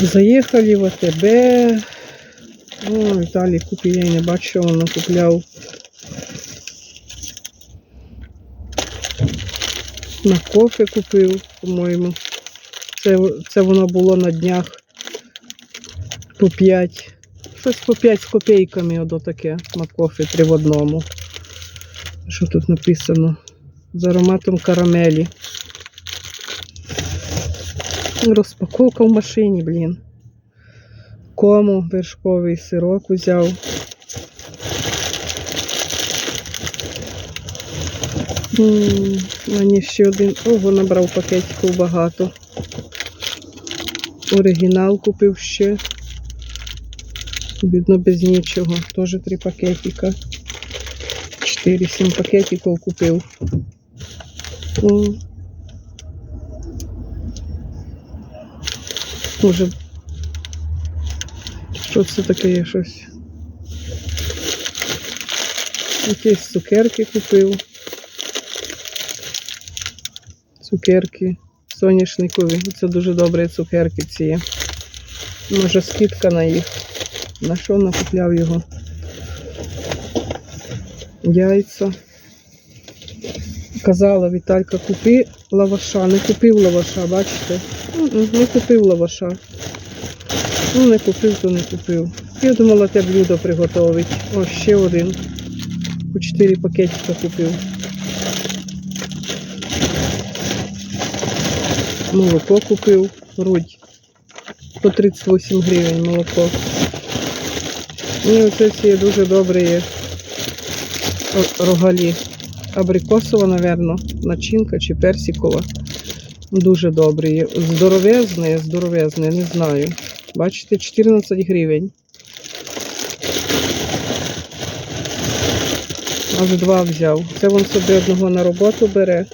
Заїхали в АТБ. О, Віталій купив, я не бачу, що воно купляв. На кофе купив, по-моєму. Це, це воно було на днях по 5. Щось по 5 з копійками одо таке на кофе три в одному. Що тут написано? З ароматом карамелі. Розпаковка в машині, блін. Кому вершковий сирок взяв. Мені ще один. Ого, набрав пакетиків багато. Оригінал купив ще. Видно без нічого. Теж три пакетика. 4-7 пакетиків купив. М. Може. Що це таке є щось? Якісь цукерки купив. Цукерки соняшникові. Це дуже добрі цукерки ці. Може скидка на їх. На що накупляв його? Яйця. Казала Віталька, купи лаваша. Не купив лаваша, бачите? Не купив лаваша. Ну, не купив, то не купив. Я думала, те блюдо приготовить. О, ще один. По 4 пакетика купив. Молоко купив. Рудь. По 38 гривень молоко. І оце ці дуже добрі рогалі. Абрикосова, напевно, начинка чи персикова. Дуже добрі. є. Здоровезне, здоровезне, не знаю. Бачите, 14 гривень. Аж два взяв. Це він собі одного на роботу бере.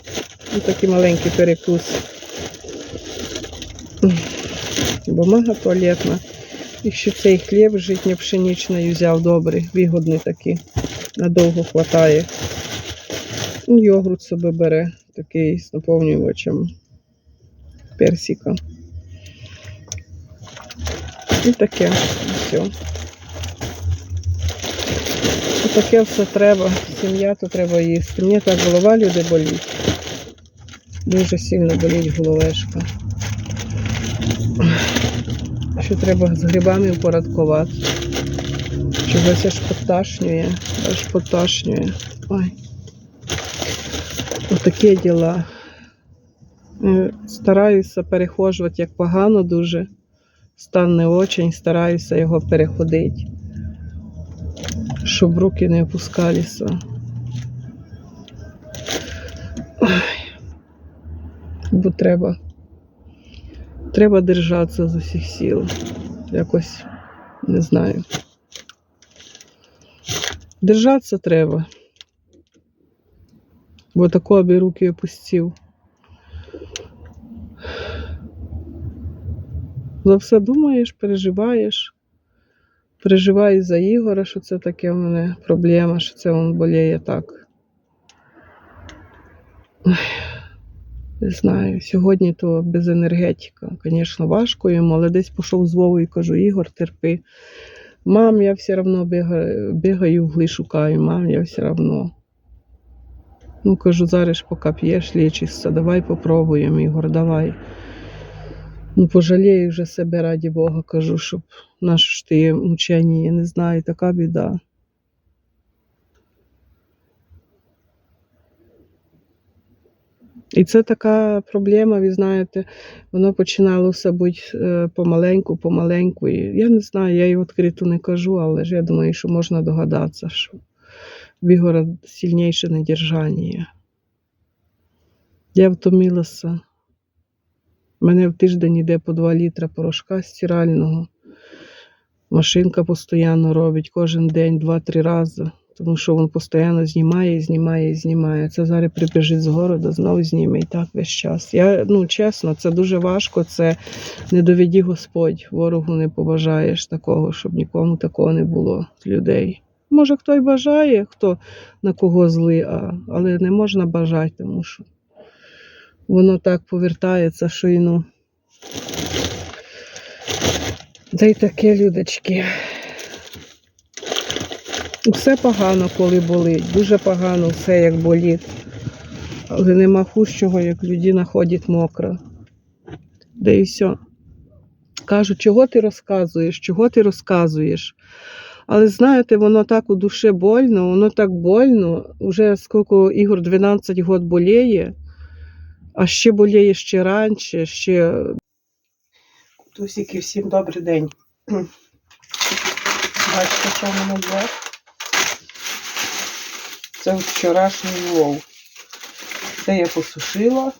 І такий маленький перекус. Бумага туалетна. І ще цей хліб житньо пшеничний взяв добрий, вигодний такий. Надовго хватає. Ну, Йогурт собі бере, такий з наповнювачем персика. І таке все. Таке все треба. Сім'я то треба їсти. Мені так голова люди болить. Дуже сильно болить головешка. Що треба з грибами впорядкувати. Чогось аж поташнює, аж поташнює. Ой. Отакі діла. Стараюся перехожувати як погано дуже. Стан не очень, стараюся його переходити. Щоб руки не опускалися. Бо треба. Треба держатися з усіх сил. Якось не знаю. Держатися треба. Бо тако аби руки опустив. За все думаєш, переживаєш. Переживаю за Ігора, що це таке в мене проблема, що це він боліє так. Не знаю, сьогодні то без енергетика. Звісно, важко йому, але десь пішов з Вовою і кажу, Ігор, терпи. Мам, я все одно бігаю, бігаю вгли шукаю, мам, я все одно. Ну, кажу, зараз поки п'єш, лічишся, давай попробуємо, Ігор, давай. Ну, пожалію вже себе раді Бога, кажу, щоб наше ж ти мучення, я не знаю, така біда. І це така проблема, ви знаєте, воно починало все бути е, помаленьку, помаленьку. І я не знаю, я її відкрито не кажу, але ж я думаю, що можна догадатися, що в Ігора сильніше недержання. Я втомилася. Мене в тиждень йде по 2 літра порошка стирального. Машинка постійно робить кожен день 2-3 рази, тому що він постійно знімає, знімає, знімає. Це зараз прибіжить з городу, знову зніме і так весь час. Я, ну чесно, це дуже важко. Це не доведі Господь. Ворогу не побажаєш такого, щоб нікому такого не було людей. Може, хто й бажає, хто на кого злий, а, але не можна бажати, тому що воно так повертається, що і ну. Та й таке, людочки. Все погано, коли болить. Дуже погано все, як болить. Але нема хущого, як людина ходить мокра. Да і все. Кажуть, чого ти розказуєш, чого ти розказуєш. Але знаєте, воно так у душі больно, воно так больно. Уже скільки Ігор 12 років боліє, а ще боліє ще раніше, ще. Тусіки, всім добрий день. Бачите, що в мене є? Це вчорашній лов. Це я посушила.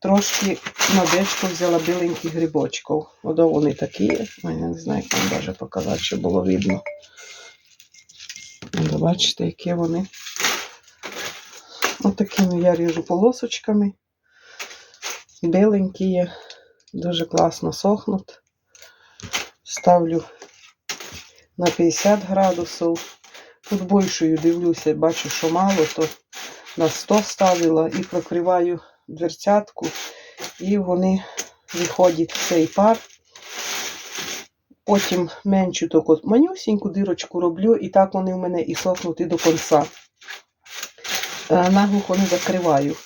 Трошки на дечко взяла біленьких грибочків. Одо вони такі. Я не знаю, як вам навіть показати, щоб було видно. От бачите, які вони. Ось такими я ріжу полосочками. Біленькі. Дуже класно сохнуть. Ставлю на 50 градусів. Тут більшою дивлюся, бачу, що мало, то на 100 ставила і прокриваю дверцятку, і вони виходять в цей пар. Потім меншу таку манюсіньку дирочку роблю, і так вони в мене і сохнуть і до кінця. Е, Наглухо не закриваю.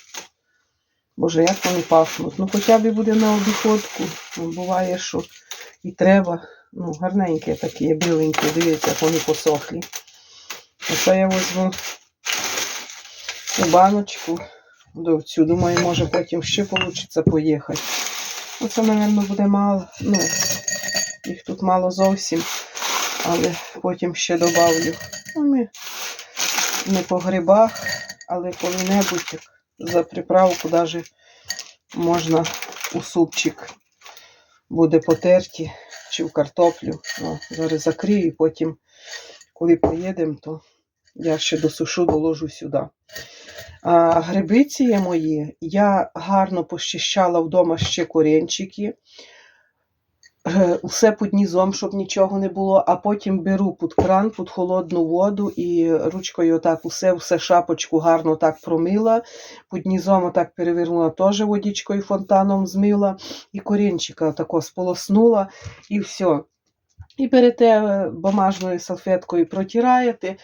Боже, як вони пахнуть. Ну, хоча б буде на обіходку. Ну, буває, що і треба. Ну, гарненькі такі, біленькі, дивіться, як вони посохлі. Оце я візьму у баночку до цю. Думаю, може потім ще вийде поїхати. Оце, мабуть, буде мало. Ну, їх тут мало зовсім, але потім ще додавлю. Ну, ми не по грибах, але коли-небудь за приправку навіть можна у супчик буде потерті чи в картоплю. Ну, зараз закрию і потім, коли поїдемо, то я ще досушу, доложу сюди. Грибиці мої. Я гарно пощищала вдома ще корінчики. Е, Усе під низом, щоб нічого не було, а потім беру під кран, під холодну воду і ручкою отак усе, все шапочку гарно так промила. Під низом отак перевернула теж водичкою фонтаном змила. І корінчика тако сполоснула, і все. І берете е, бумажною салфеткою, протираєте,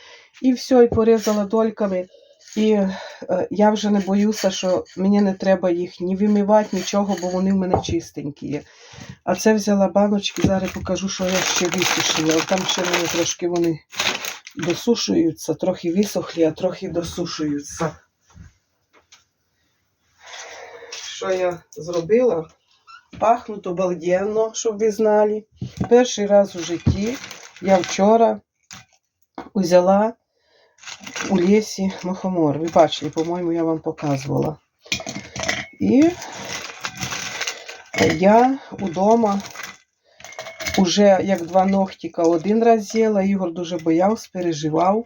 і все, і порізала дольками. І е, я вже не боюся, що мені не треба їх ні вимивати, нічого, бо вони в мене чистенькі. є. А це взяла баночки, зараз покажу, що я ще висушила. Там ще в мене трошки вони досушуються, трохи висохлі, а трохи досушуються. Що я зробила? Пахнуть обалденно, щоб ви знали. Перший раз у житті я вчора взяла у лісі мухомор. Ви бачили, по-моєму, я вам показувала. І я удома уже як два ногтика один раз з'їла. Ігор дуже боявся, переживав.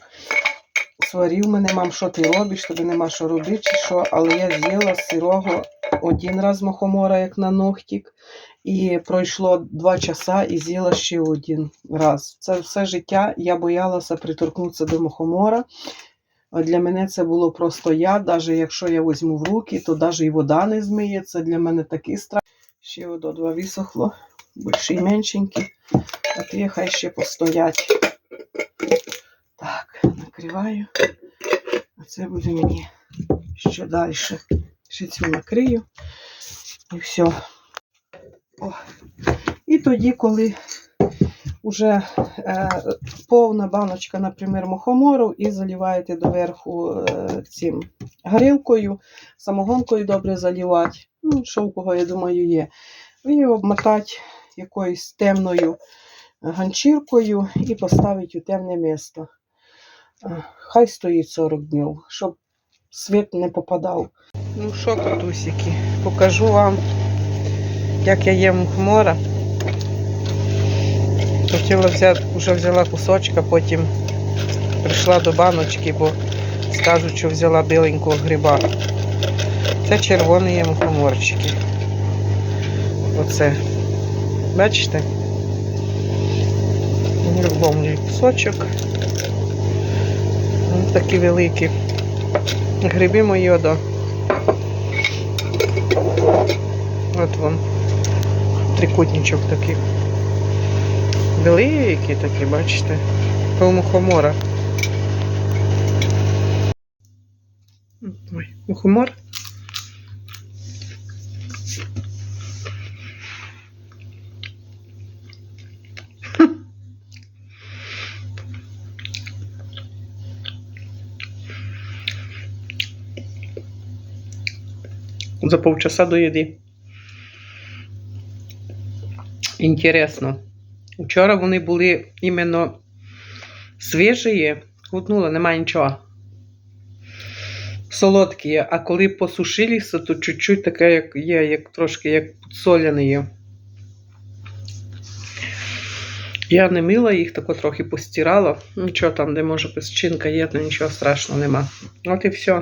Сварив мене, мам, що ти робиш, тобі нема що робити, чи що, але я з'їла сирого один раз мухомора, як на ногтик. І пройшло два часа і з'їла ще один раз. Це все життя я боялася приторкнутися до мухомора. Для мене це було просто я, навіть якщо я візьму в руки, то навіть і вода не змиється. Для мене такий страх. Ще одо два висохло, більші і меншенькі. А ті хай ще постоять. Так, накриваю. А це буде мені ще далі. Ще цю накрию. І все. О. І тоді, коли вже е, повна баночка, наприклад, мухомору, і заливаєте доверху е, цим горілкою, самогонкою добре заливати. Ну, що у кого, я думаю, є. І обмотати якоюсь темною ганчіркою і поставити у темне місце. Е, Хай стоїть 40 днів, щоб світ не попадав. Ну що, котусики, покажу вам, як я їм Хотіла взяти, вже взяла кусочка, потім прийшла до баночки, бо скажуть, що взяла біленького гриба. Це червоні є мухоморчики. Оце. Бачите? Любомлюй кусочок. Ось такі великі. Гриби мої одо. От вон. трикутничок такий. Великий такий, бачите. Пол мухомора. Ой, мухомор. За полчаса до їди. Інтересно. Вчора вони були іменно свіжі, кутнуло, немає нічого. Солодкі, а коли посушилися, то чуть-чуть таке, як є, як трошки як соляне є. Я не мила їх, тако трохи постирала. Нічого там, де може песчинка є, то нічого страшного нема. От і все.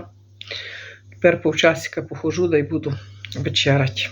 Тепер півчасика похожу, да й буду вечерять.